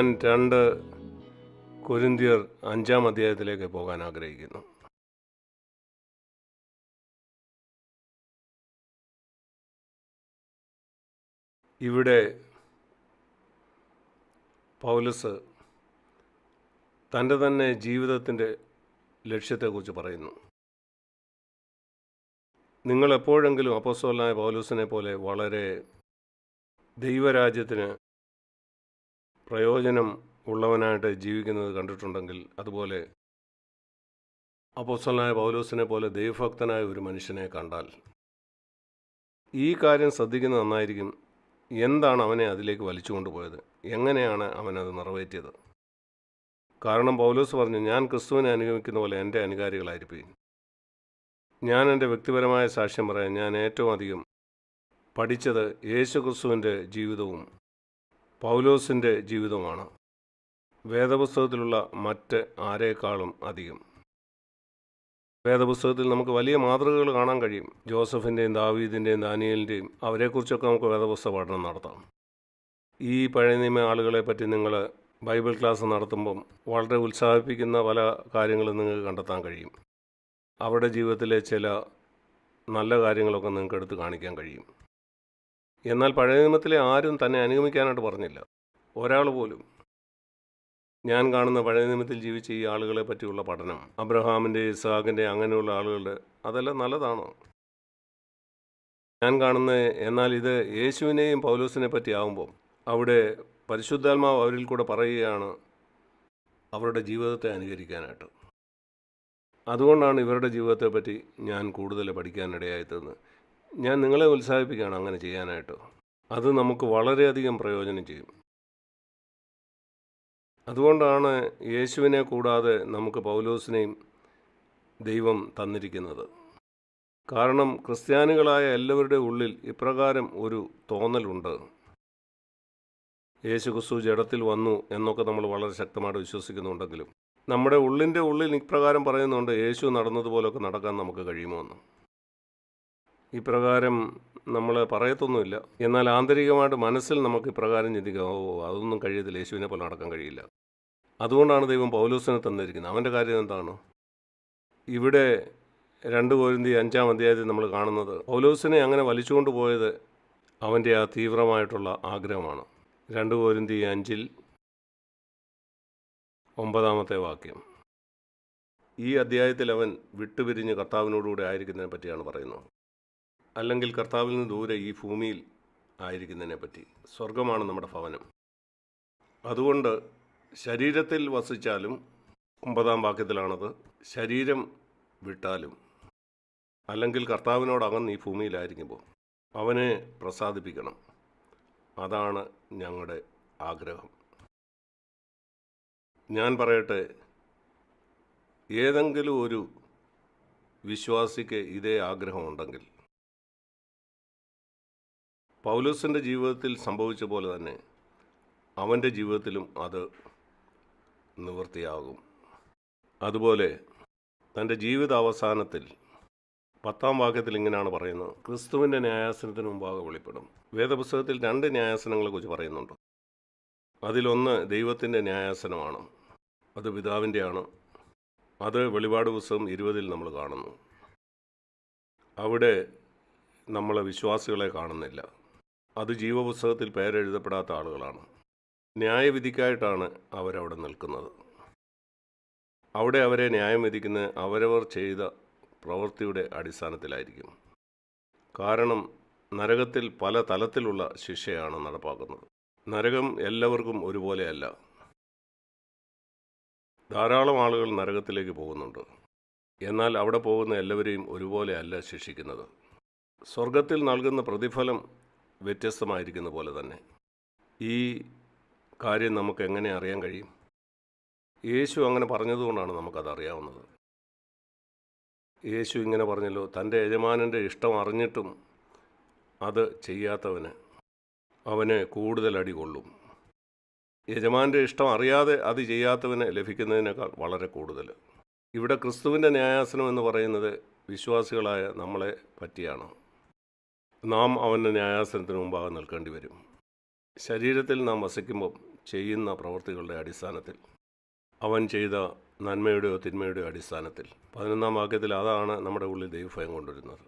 ഞാൻ രണ്ട് കൊരിന്തിയർ അഞ്ചാം അധ്യായത്തിലേക്ക് പോകാൻ ആഗ്രഹിക്കുന്നു. ഇവിടെ പൗലസ് തന്റെ തന്നെ ജീവിതത്തിന്റെ ലക്ഷ്യത്തെക്കുറിച്ച് പറയുന്നു. നിങ്ങളെപ്പോഴെങ്കിലും അപ്പസ്വലായ പൗലൂസിനെ പോലെ വളരെ ദൈവരാജ്യത്തിന് പ്രയോജനം ഉള്ളവനായിട്ട് ജീവിക്കുന്നത് കണ്ടിട്ടുണ്ടെങ്കിൽ അതുപോലെ അപ്പോസ്വലനായ പൗലോസിനെ പോലെ ദൈവഭക്തനായ ഒരു മനുഷ്യനെ കണ്ടാൽ ഈ കാര്യം ശ്രദ്ധിക്കുന്നത് നന്നായിരിക്കും. എന്താണ് അവനെ അതിലേക്ക് വലിച്ചു കൊണ്ടുപോയത് എങ്ങനെയാണ് അവനത് നിറവേറ്റിയത്? കാരണം പൗലോസ് പറഞ്ഞു ഞാൻ ക്രിസ്തുവിനെ അനുഗമിക്കുന്ന പോലെ എന്റെ അനുകാരികളായിരിക്കും ഞാൻ എന്റെ വ്യക്തിപരമായ സാക്ഷ്യം പറയാൻ ഞാൻ ഏറ്റവും അധികം പഠിച്ചത് യേശു ക്രിസ്തുവിന്റെ ജീവിതവും പൗലോസിന്റെ ജീവിതമാണ്. വേദപുസ്തകത്തിലുള്ള മറ്റ് ആരേക്കാളും അധികം. വേദപുസ്തകത്തിൽ നമുക്ക് വലിയ മാതൃകകൾ കാണാൻ കഴിയും. ജോസഫിന്റെയും ദാവീദിന്റെയും ദാനിയലിന്റെയും അവരെക്കുറിച്ചൊക്കെ നമുക്ക് വേദപുസ്തക പഠനം നടത്താം. ഈ പഴയ നിയമ ആളുകളെ പറ്റി നിങ്ങൾ ബൈബിൾ ക്ലാസ് നടത്തുമ്പം വളരെ ഉത്സാഹിപ്പിക്കുന്ന പല കാര്യങ്ങളും നിങ്ങൾക്ക് കണ്ടെത്താൻ കഴിയും. അവരുടെ ജീവിതത്തിലെ ചില നല്ല കാര്യങ്ങളൊക്കെ നിങ്ങൾക്ക് എടുത്ത് കാണിക്കാൻ കഴിയും. എന്നാൽ പഴയ നിയമത്തിലെ ആരും തന്നെ അനുഗമിക്കാനായിട്ട് പറഞ്ഞില്ല. ഒരാൾ പോലും. ഞാൻ കാണുന്ന പഴയ നിയമത്തിൽ ജീവിച്ച ഈ ആളുകളെ പറ്റിയുള്ള പഠനം അബ്രഹാമിന്റെ ഇസാഖിന്റെ അങ്ങനെയുള്ള ആളുകളുടെ അതെല്ലാം നല്ലതാണോ? ഞാൻ കാണുന്ന എന്നാൽ ഇത് യേശുവിനെയും പൗലോസിനെ പറ്റി അവിടെ പരിശുദ്ധാത്മാവ് അവരിൽ കൂടെ പറയുകയാണ് അവരുടെ ജീവിതത്തെ അനുകരിക്കാനായിട്ട്. അതുകൊണ്ടാണ് ഇവരുടെ ജീവിതത്തെ പറ്റി ഞാൻ കൂടുതൽ പഠിക്കാനിടയായിത്തത് ഞാൻ നിങ്ങളെ ഉത്സാഹിപ്പിക്കുകയാണ് അങ്ങനെ ചെയ്യാനായിട്ട്. അത് നമുക്ക് വളരെയധികം പ്രയോജനം ചെയ്യും. അതുകൊണ്ടാണ് യേശുവിനെ കൂടാതെ നമുക്ക് പൗലോസിനെയും ദൈവം തന്നിരിക്കുന്നത്. കാരണം ക്രിസ്ത്യാനികളായ എല്ലാവരുടെ ഉള്ളിൽ ഇപ്രകാരം ഒരു തോന്നലുണ്ട്. യേശു ക്രിസ്തു ജഡത്തിൽ വന്നു എന്നൊക്കെ നമ്മൾ വളരെ ശക്തമായിട്ട് വിശ്വസിക്കുന്നുണ്ടെങ്കിലും നമ്മുടെ ഉള്ളിന്റെ ഉള്ളിൽ ഇപ്രകാരം പറയുന്നുണ്ട് യേശു നടന്നതുപോലൊക്കെ നടക്കാൻ നമുക്ക് കഴിയുമോ എന്ന്. ഇപ്രകാരം നമ്മൾ പറയത്തൊന്നുമില്ല. എന്നാൽ ആന്തരികമായിട്ട് മനസ്സിൽ നമുക്ക് ഇപ്രകാരം ചിന്തിക്കാം ഓ അതൊന്നും കഴിയത്തില്ല യേശുവിനെ പോലെ നടക്കാൻ കഴിയില്ല. അതുകൊണ്ടാണ് ദൈവം പൗലൂസിനെ തന്നിരിക്കുന്നത്. അവന്റെ കാര്യം എന്താണ്? ഇവിടെ രണ്ട് കോരിന്തി അഞ്ചാം അധ്യായത്തിൽ നമ്മൾ കാണുന്നത് പൗലൂസിനെ അങ്ങനെ വലിച്ചുകൊണ്ട് പോയത് അവന്റെ ആ തീവ്രമായിട്ടുള്ള ആഗ്രഹമാണ്. രണ്ട് കോരിന്തി അഞ്ചിൽ ഒമ്പതാമത്തെ വാക്യം. ഈ അധ്യായത്തിൽ അവൻ വിട്ടുപിരിഞ്ഞ് കർത്താവിനോടുകൂടെ ആയിരിക്കുന്നതിനെ പറ്റിയാണ് പറയുന്നത്. അല്ലെങ്കിൽ കർത്താവിൽ നിന്ന് ദൂരെ ഈ ഭൂമിയിൽ ആയിരിക്കുന്നതിനെ പറ്റി സ്വർഗമാണ് നമ്മുടെ ഭവനം. അതുകൊണ്ട് ശരീരത്തിൽ വസിച്ചാലും ഒമ്പതാം വാക്യത്തിലാണത് ശരീരം വിട്ടാലും. അല്ലെങ്കിൽ കർത്താവിനോട് അകന്ന് ഈ ഭൂമിയിലായിരിക്കുമ്പോൾ അവനെ പ്രസാദിപ്പിക്കണം. അതാണ് ഞങ്ങളുടെ ആഗ്രഹം. ഞാൻ പറയട്ടെ ഏതെങ്കിലും ഒരു വിശ്വാസിക്ക് ഇതേ ആഗ്രഹമുണ്ടെങ്കിൽ പൗലോസിന്റെ ജീവിതത്തിൽ സംഭവിച്ച പോലെ തന്നെ അവന്റെ ജീവിതത്തിലും അത് നിവൃത്തിയാകും. അതുപോലെ തന്റെ ജീവിത അവസാനത്തിൽ പത്താം വാക്യത്തിൽ ഇങ്ങനെയാണ് പറയുന്നത്. ക്രിസ്തുവിന്റെ ന്യായാസനത്തിന് മുമ്പാകെ വെളിപ്പെടും. വേദപുസ്തകത്തിൽ രണ്ട് ന്യായാസനങ്ങളെക്കുറിച്ച് പറയുന്നുണ്ട്. അതിലൊന്ന് ദൈവത്തിന്റെ ന്യായാസനമാണ്. അത് പിതാവിന്റെയാണ് അത് വെളിപാട് പുസ്തകം ഇരുപതിൽ നമ്മൾ കാണുന്നു. അവിടെ നമ്മളെ വിശ്വാസികളെ കാണുന്നില്ല. അത് ജീവപുസ്തകത്തിൽ പേരെഴുതപ്പെടാത്ത ആളുകളാണ്. ന്യായവിധിക്കായിട്ടാണ് അവരവിടെ നിൽക്കുന്നത്. അവിടെ അവരെ ന്യായം വിധിക്കുന്നത് അവരവർ ചെയ്ത പ്രവൃത്തിയുടെ അടിസ്ഥാനത്തിലായിരിക്കും. കാരണം നരകത്തിൽ പല തലത്തിലുള്ള ശിക്ഷയാണ് നടപ്പാക്കുന്നത്. നരകം എല്ലാവർക്കും ഒരുപോലെയല്ല. ധാരാളം ആളുകൾ നരകത്തിലേക്ക് പോകുന്നുണ്ട്. എന്നാൽ അവിടെ പോകുന്ന എല്ലാവരെയും ഒരുപോലെയല്ല ശിക്ഷിക്കുന്നത്. സ്വർഗത്തിൽ നൽകുന്ന പ്രതിഫലം വ്യത്യസ്തമായിരിക്കുന്ന പോലെ തന്നെ. ഈ കാര്യം നമുക്ക് എങ്ങനെ അറിയാൻ കഴിയും? യേശു അങ്ങനെ പറഞ്ഞതുകൊണ്ടാണ് നമുക്കത് അറിയാവുന്നത്. യേശു ഇങ്ങനെ പറഞ്ഞല്ലോ തന്റെ യജമാനന്റെ ഇഷ്ടം അറിഞ്ഞിട്ടും അത് ചെയ്യാത്തവന് അവന് കൂടുതൽ അടി കൊള്ളും. യജമാന്റെ ഇഷ്ടം അറിയാതെ അത് ചെയ്യാത്തവന് ലഭിക്കുന്നതിനേക്കാൾ വളരെ കൂടുതൽ. ഇവിടെ ക്രിസ്തുവിന്റെ ന്യായാസനം എന്ന് പറയുന്നത് വിശ്വാസികളായ നമ്മളെ പറ്റിയാണ്. നാം അവന്റെ ന്യായാസനത്തിന് മുമ്പാകെ നിൽക്കേണ്ടി വരും. ശരീരത്തിൽ നാം വസിക്കുമ്പം ചെയ്യുന്ന പ്രവൃത്തികളുടെ അടിസ്ഥാനത്തിൽ അവൻ ചെയ്ത നന്മയുടെയോ തിന്മയുടെയോ അടിസ്ഥാനത്തിൽ. പതിനൊന്നാം വാക്യത്തിൽ അതാണ് നമ്മുടെ ഉള്ളിൽ ദൈവഭയം കൊണ്ടുവരുന്നത്.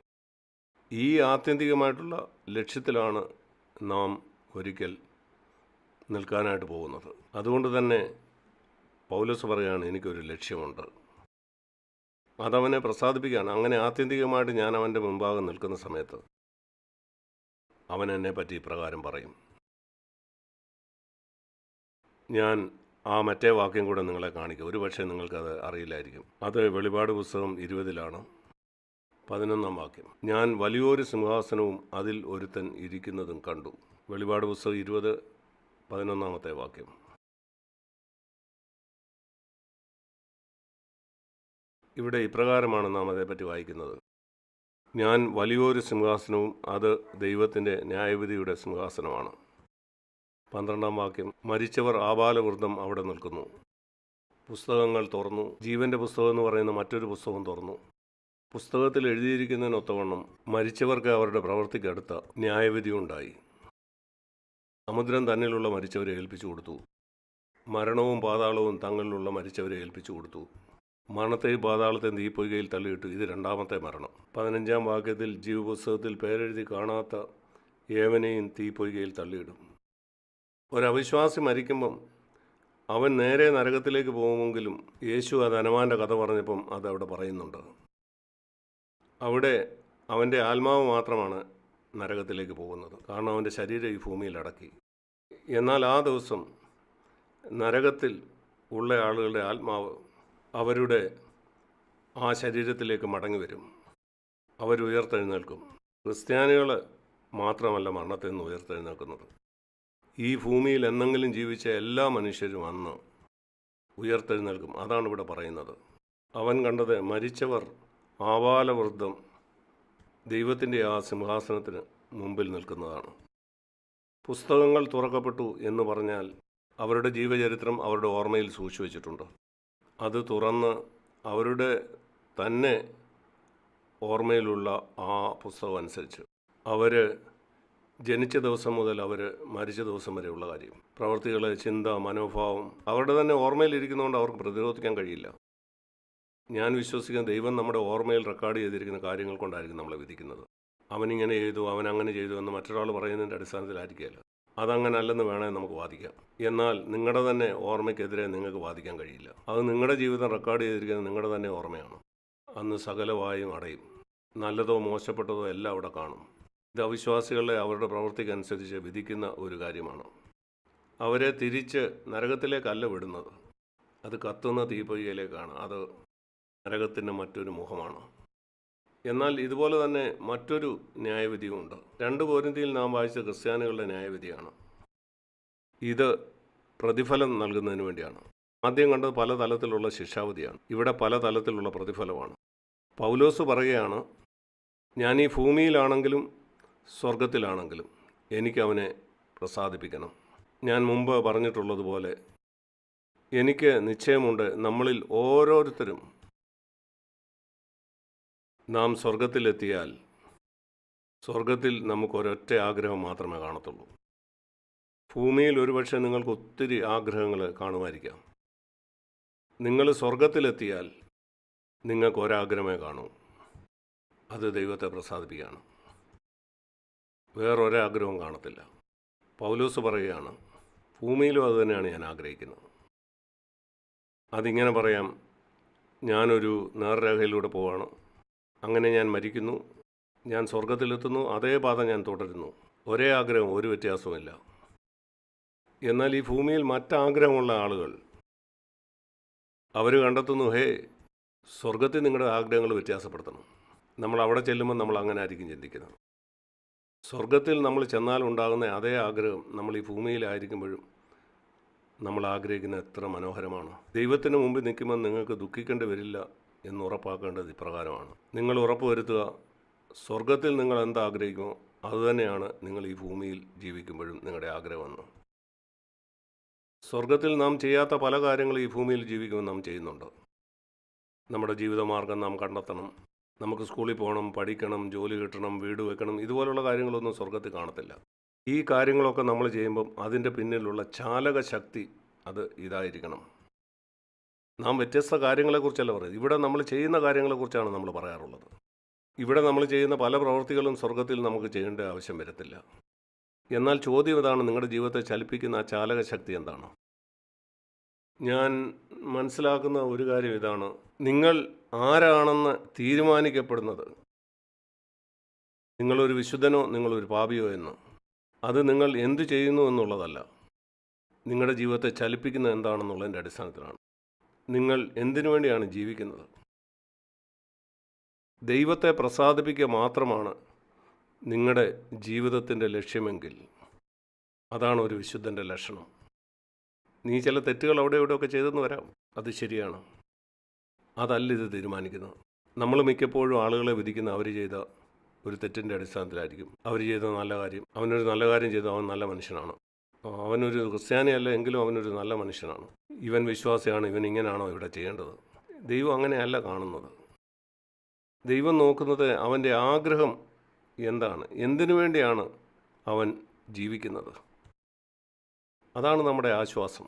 ഈ ആത്യന്തികമായിട്ടുള്ള ലക്ഷ്യത്തിലാണ് നാം ഒരിക്കൽ നിൽക്കാനായിട്ട് പോകുന്നത്. അതുകൊണ്ട് തന്നെ പൗലസ് പറയുകയാണ് എനിക്കൊരു ലക്ഷ്യമുണ്ട്. അതവനെ പ്രസാദിപ്പിക്കുകയാണ്. അങ്ങനെ ആത്യന്തികമായിട്ട് ഞാൻ അവന്റെ മുമ്പാകെ നിൽക്കുന്ന സമയത്ത് അവൻ എന്നെ പറ്റി ഇപ്രകാരം പറയും. ഞാൻ ആ മറ്റേ വാക്യം കൂടെ നിങ്ങളെ കാണിക്കും. ഒരു പക്ഷേ നിങ്ങൾക്കത് അറിയില്ലായിരിക്കും. അത് വെളിപാട് പുസ്തകം ഇരുപതിലാണ്. പതിനൊന്നാം വാക്യം. ഞാൻ വലിയൊരു സിംഹാസനവും അതിൽ ഒരുത്തൻ ഇരിക്കുന്നതും കണ്ടു. വെളിപാട് പുസ്തകം ഇരുപത് പതിനൊന്നാമത്തെ വാക്യം. ഇവിടെ ഇപ്രകാരമാണ് നാം അതേപ്പറ്റി വായിക്കുന്നത്. ഞാൻ വലിയൊരു സിംഹാസനവും അത് ദൈവത്തിന്റെ ന്യായവിധിയുടെ സിംഹാസനമാണ്. പന്ത്രണ്ടാം വാക്യം മരിച്ചവർ ആബാലവൃദ്ധം അവിടെ നിൽക്കുന്നു. പുസ്തകങ്ങൾ തുറന്നു. ജീവന്റെ പുസ്തകം എന്ന് പറയുന്ന മറ്റൊരു പുസ്തകം തുറന്നു. പുസ്തകത്തിൽ എഴുതിയിരിക്കുന്നതിനൊത്തവണ്ണം മരിച്ചവർക്ക് അവരുടെ പ്രവൃത്തിക്കടുത്ത ന്യായവിധിയുണ്ടായി സമുദ്രം തന്നിലുള്ള മരിച്ചവരെ ഏൽപ്പിച്ചു കൊടുത്തു. മരണവും പാതാളവും തങ്ങളിലുള്ള മരിച്ചവരെ ഏൽപ്പിച്ചു കൊടുത്തു. മരണത്തെയും പാതാളത്തെയും തീപ്പൊയ്കയിൽ തള്ളിയിട്ടു. ഇത് രണ്ടാമത്തെ മരണം. പതിനഞ്ചാം വാക്യത്തിൽ ജീവപുസ്തകത്തിൽ പേരെഴുതി കാണാത്ത ഏവനെയും തീപ്പൊയ്കയിൽ തള്ളിയിടും. ഒരവിശ്വാസി മരിക്കുമ്പം അവൻ നേരെ നരകത്തിലേക്ക് പോകുമെങ്കിലും യേശു അത് ഹനുമാന്റെ കഥ പറഞ്ഞപ്പം അത് അവിടെ പറയുന്നുണ്ട്. അവിടെ അവന്റെ ആത്മാവ് മാത്രമാണ് നരകത്തിലേക്ക് പോകുന്നത്. കാരണം അവന്റെ ശരീരം ഈ ഭൂമിയിൽ അടക്കി. എന്നാൽ ആ ദിവസം നരകത്തിൽ ഉള്ള ആളുകളുടെ ആത്മാവ് അവരുടെ ആ ശരീരത്തിലേക്ക് മടങ്ങി വരും. അവരുയർത്തെഴുന്നേൽക്കും ക്രിസ്ത്യാനികൾ മാത്രമല്ല മരണത്തിൽ നിന്ന് ഉയർത്തെഴുന്നേൽക്കുന്നത്. ഈ ഭൂമിയിൽ എന്നെങ്കിലും ജീവിച്ച എല്ലാ മനുഷ്യരും അന്ന് ഉയർത്തെഴുന്നേൽക്കും. അതാണ് ഇവിടെ പറയുന്നത്. അവൻ കണ്ടത് മരിച്ചവർ ആവാലവൃദ്ധം ദൈവത്തിന്റെ ആ സിംഹാസനത്തിന് മുമ്പിൽ നിൽക്കുന്നതാണ്. പുസ്തകങ്ങൾ തുറക്കപ്പെട്ടു എന്ന് പറഞ്ഞാൽ അവരുടെ ജീവചരിത്രം അവരുടെ ഓർമ്മയിൽ സൂക്ഷിച്ചു വച്ചിട്ടുണ്ട്. അത് തുറന്ന് അവരുടെ തന്നെ ഓർമ്മയിലുള്ള ആ പുസ്തകം അനുസരിച്ച്. അവർ ജനിച്ച ദിവസം മുതൽ അവർ മരിച്ച ദിവസം വരെയുള്ള കാര്യം. പ്രവർത്തികൾ ചിന്ത മനോഭാവം അവരുടെ തന്നെ ഓർമ്മയിലിരിക്കുന്നതുകൊണ്ട് അവർക്ക് പ്രതിരോധിക്കാൻ കഴിയില്ല. ഞാൻ വിശ്വസിക്കുന്ന ദൈവം നമ്മുടെ ഓർമ്മയിൽ റെക്കോർഡ് ചെയ്തിരിക്കുന്ന കാര്യങ്ങൾ കൊണ്ടായിരിക്കും നമ്മളെ വിധിക്കുന്നത്. അവനിങ്ങനെ ചെയ്തു അവൻ അങ്ങനെ ചെയ്തു എന്ന് മറ്റൊരാൾ പറയുന്നതിന്റെ അടിസ്ഥാനത്തിലായിരിക്കുകയല്ല. അതങ്ങനെ അല്ലെന്ന് വേണമെങ്കിൽ നമുക്ക് വാദിക്കാം. എന്നാൽ നിങ്ങളുടെ തന്നെ ഓർമ്മയ്ക്കെതിരെ നിങ്ങൾക്ക് വാദിക്കാൻ കഴിയില്ല. അത് നിങ്ങളുടെ ജീവിതം റെക്കോർഡ് ചെയ്തിരിക്കുന്നത് നിങ്ങളുടെ തന്നെ ഓർമ്മയാണ്. അന്ന് സകലവായും അടയും. നല്ലതോ മോശപ്പെട്ടതോ എല്ലാം അവിടെ കാണും. ഇത് അവിശ്വാസികളെ അവരുടെ പ്രവൃത്തിക്കനുസരിച്ച് വിധിക്കുന്ന ഒരു കാര്യമാണ്. അവരെ തിരിച്ച് നരകത്തിലേക്കല്ല വിടുന്നത്. അത് കത്തുന്ന തീപ്പൊയ്കയിലേക്കാണ് അത് നരകത്തിന്റെ മറ്റൊരു മുഖമാണ്. എന്നാൽ ഇതുപോലെ തന്നെ മറ്റൊരു ന്യായവിധിയുമുണ്ട് രണ്ട് പോരിന്തിയിൽ നാം വായിച്ച ക്രിസ്ത്യാനികളുടെ ന്യായവിധിയാണ്. ഇത് പ്രതിഫലം നൽകുന്നതിന് വേണ്ടിയാണ്. ആദ്യം കണ്ടത് പല തലത്തിലുള്ള ശിക്ഷാവിധിയാണ്. ഇവിടെ പല തലത്തിലുള്ള പ്രതിഫലമാണ്. പൗലോസ് പറയുകയാണ് ഞാൻ ഈ ഭൂമിയിലാണെങ്കിലും സ്വർഗത്തിലാണെങ്കിലും എനിക്കവനെ പ്രസാദിപ്പിക്കണം. ഞാൻ മുമ്പ് പറഞ്ഞിട്ടുള്ളതുപോലെ എനിക്ക് നിശ്ചയമുണ്ട്. നമ്മളിൽ ഓരോരുത്തരും നാം സ്വർഗത്തിലെത്തിയാൽ സ്വർഗത്തിൽ നമുക്ക് ഒരൊറ്റ ആഗ്രഹം മാത്രമേ കാണത്തുള്ളൂ. ഭൂമിയിൽ ഒരുപക്ഷെ നിങ്ങൾക്ക് ഒത്തിരി ആഗ്രഹങ്ങൾ കാണുമായിരിക്കാം. നിങ്ങൾ സ്വർഗത്തിലെത്തിയാൽ നിങ്ങൾക്ക് ഒരാഗ്രഹമേ കാണൂ. അത് ദൈവത്തെ പ്രസാദിപ്പിക്കുകയാണ്. വേറൊരാഗ്രഹവും കാണത്തില്ല. പൗലോസ് പറയുകയാണ് ഭൂമിയിലും അത് തന്നെയാണ് ഞാൻ ആഗ്രഹിക്കുന്നത്. അതിങ്ങനെ പറയാം ഞാനൊരു നേർരേഖയിലൂടെ പോവാണ്. അങ്ങനെ ഞാൻ മരിക്കുന്നു. ഞാൻ സ്വർഗത്തിലെത്തുന്നു അതേ പാത ഞാൻ തുടരുന്നു. ഒരേ ആഗ്രഹം ഒരു വ്യത്യാസവുമില്ല. എന്നാൽ ഈ ഭൂമിയിൽ മറ്റാഗ്രഹമുള്ള ആളുകൾ അവർ കണ്ടെത്തുന്നു ഹേ സ്വർഗത്തിൽ നിങ്ങളുടെ ആഗ്രഹങ്ങൾ വ്യത്യാസപ്പെടുത്തണം. നമ്മൾ അവിടെ ചെല്ലുമ്പോൾ നമ്മൾ അങ്ങനെ ആയിരിക്കും ചിന്തിക്കുന്നത്. സ്വർഗത്തിൽ നമ്മൾ ചെന്നാൽ ഉണ്ടാകുന്ന അതേ ആഗ്രഹം നമ്മൾ ഈ ഭൂമിയിലായിരിക്കുമ്പോഴും നമ്മൾ ആഗ്രഹിക്കുന്ന എത്ര മനോഹരമാണ്. ദൈവത്തിന് മുമ്പിൽ നിൽക്കുമ്പോൾ നിങ്ങൾക്ക് ദുഃഖിക്കേണ്ടി വരില്ല. എന്ന് ഉറപ്പാക്കേണ്ടത് ഇപ്രകാരമാണ്. നിങ്ങൾ ഉറപ്പുവരുത്തുക സ്വർഗത്തിൽ നിങ്ങൾ എന്താഗ്രഹിക്കുമോ അതുതന്നെയാണ് നിങ്ങൾ ഈ ഭൂമിയിൽ ജീവിക്കുമ്പോഴും നിങ്ങളുടെ ആഗ്രഹമെന്ന് സ്വർഗത്തിൽ നാം ചെയ്യാത്ത പല കാര്യങ്ങളും ഈ ഭൂമിയിൽ ജീവിക്കുമ്പോൾ നാം ചെയ്യുന്നുണ്ട്. നമ്മുടെ ജീവിതമാർഗം നാം കണ്ടെത്തണം. നമുക്ക് സ്കൂളിൽ പോകണം പഠിക്കണം ജോലി കിട്ടണം വീട് വെക്കണം ഇതുപോലുള്ള കാര്യങ്ങളൊന്നും സ്വർഗത്തിൽ കാണത്തില്ല. ഈ കാര്യങ്ങളൊക്കെ നമ്മൾ ചെയ്യുമ്പം അതിന്റെ പിന്നിലുള്ള ചാലക ശക്തി അത് ഇതായിരിക്കണം. നാം വ്യത്യസ്ത കാര്യങ്ങളെക്കുറിച്ചല്ല പറയുന്നത്? ഇവിടെ നമ്മൾ ചെയ്യുന്ന കാര്യങ്ങളെക്കുറിച്ചാണ് നമ്മൾ പറയാറുള്ളത്. ഇവിടെ നമ്മൾ ചെയ്യുന്ന പല പ്രവൃത്തികളും സ്വർഗത്തിൽ നമുക്ക് ചെയ്യേണ്ട ആവശ്യം വരത്തില്ല. എന്നാൽ ചോദ്യം ഇതാണ് നിങ്ങളുടെ ജീവിതത്തെ ചലിപ്പിക്കുന്ന ആ ചാലക ശക്തി എന്താണ്? ഞാൻ മനസ്സിലാക്കുന്ന ഒരു കാര്യം ഇതാണ്. നിങ്ങൾ ആരാണെന്ന് തീരുമാനിക്കപ്പെടുന്നത് നിങ്ങളൊരു വിശുദ്ധനോ നിങ്ങളൊരു പാപിയോ എന്ന്. അത് നിങ്ങൾ എന്തു ചെയ്യുന്നു എന്നുള്ളതല്ല. നിങ്ങളുടെ ജീവിതത്തെ ചലിപ്പിക്കുന്ന എന്താണെന്നുള്ളതിന്റെ അടിസ്ഥാനത്തിലാണ്. നിങ്ങൾ എന്തിനു വേണ്ടിയാണ് ജീവിക്കുന്നത്? ദൈവത്തെ പ്രസാദിപ്പിക്കുക മാത്രമാണ് നിങ്ങളുടെ ജീവിതത്തിന്റെ ലക്ഷ്യമെങ്കിൽ. അതാണ് ഒരു വിശുദ്ധന്റെ ലക്ഷണം. നീ ചില തെറ്റുകൾ അവിടെ ഇവിടെയൊക്കെ ചെയ്തെന്ന് വരാം. അത് ശരിയാണ്. അതല്ല ഇത് തീരുമാനിക്കുന്നത്. നമ്മൾ മിക്കപ്പോഴും ആളുകളെ വിധിക്കുന്ന അവർ ചെയ്ത ഒരു തെറ്റിന്റെ അടിസ്ഥാനത്തിലായിരിക്കും. അവർ ചെയ്ത നല്ല കാര്യം അവനൊരു നല്ല കാര്യം ചെയ്തു അവൻ നല്ല മനുഷ്യനാണ്. അവനൊരു ക്രിസ്ത്യാനിയല്ല എങ്കിലും അവനൊരു നല്ല മനുഷ്യനാണ്. ഇവൻ വിശ്വാസിയാണ് ഇവൻ ഇങ്ങനെയാണോ ഇവിടെ ചെയ്യേണ്ടത്? ദൈവം അങ്ങനെയല്ല കാണുന്നത്. ദൈവം നോക്കുന്നത് അവന്റെ ആഗ്രഹം എന്താണ്? എന്തിനു വേണ്ടിയാണ് അവൻ ജീവിക്കുന്നത്? അതാണ് നമ്മുടെ ആശ്വാസം.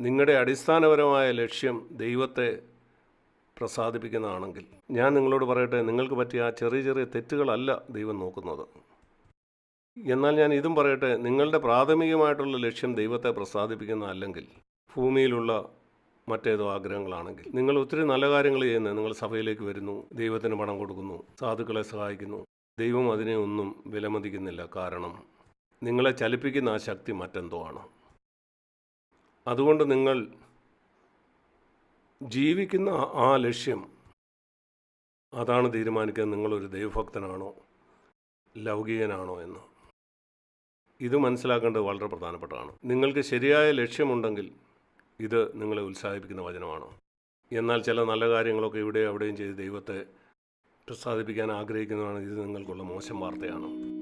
നിങ്ങളുടെ അടിസ്ഥാനപരമായ ലക്ഷ്യം ദൈവത്തെ പ്രസാദിപ്പിക്കുന്നതാണെങ്കിൽ ഞാൻ നിങ്ങളോട് പറയട്ടെ നിങ്ങൾക്ക് പറ്റിയ ആ ചെറിയ ചെറിയ തെറ്റുകളല്ല ദൈവം നോക്കുന്നത്. എന്നാൽ ഞാൻ ഇതും പറയട്ടെ നിങ്ങളുടെ പ്രാഥമികമായിട്ടുള്ള ലക്ഷ്യം ദൈവത്തെ പ്രസാദിപ്പിക്കുന്ന അല്ലെങ്കിൽ ഭൂമിയിലുള്ള മറ്റേതോ ആഗ്രഹങ്ങളാണെങ്കിൽ. നിങ്ങൾ ഒത്തിരി നല്ല കാര്യങ്ങൾ ചെയ്യുന്നത് നിങ്ങൾ സഭയിലേക്ക് വരുന്നു ദൈവത്തിന് പണം കൊടുക്കുന്നു സാധുക്കളെ സഹായിക്കുന്നു. ദൈവം അതിനെ ഒന്നും വിലമതിക്കുന്നില്ല. കാരണം നിങ്ങളെ ചലിപ്പിക്കുന്ന ആ ശക്തി മറ്റെന്തോ ആണ്. അതുകൊണ്ട് നിങ്ങൾ ജീവിക്കുന്ന ആ ലക്ഷ്യം അതാണ് തീരുമാനിക്കുന്നത് നിങ്ങളൊരു ദൈവഭക്തനാണോ ലൗകികനാണോ എന്ന്. ഇത് മനസ്സിലാക്കേണ്ടത് വളരെ പ്രധാനപ്പെട്ടതാണ്. നിങ്ങൾക്ക് ശരിയായ ലക്ഷ്യമുണ്ടെങ്കിൽ ഇത് നിങ്ങളെ ഉത്സാഹിപ്പിക്കുന്ന വചനമാണ്? എന്നാൽ ചില നല്ല കാര്യങ്ങളൊക്കെ ഇവിടെ അവിടെയും ചെയ്ത് ദൈവത്തെ പ്രസാദിപ്പിക്കാൻ ആഗ്രഹിക്കുന്നതാണ് ഇത് നിങ്ങൾക്കുള്ള മോശം വാർത്തയാണ്.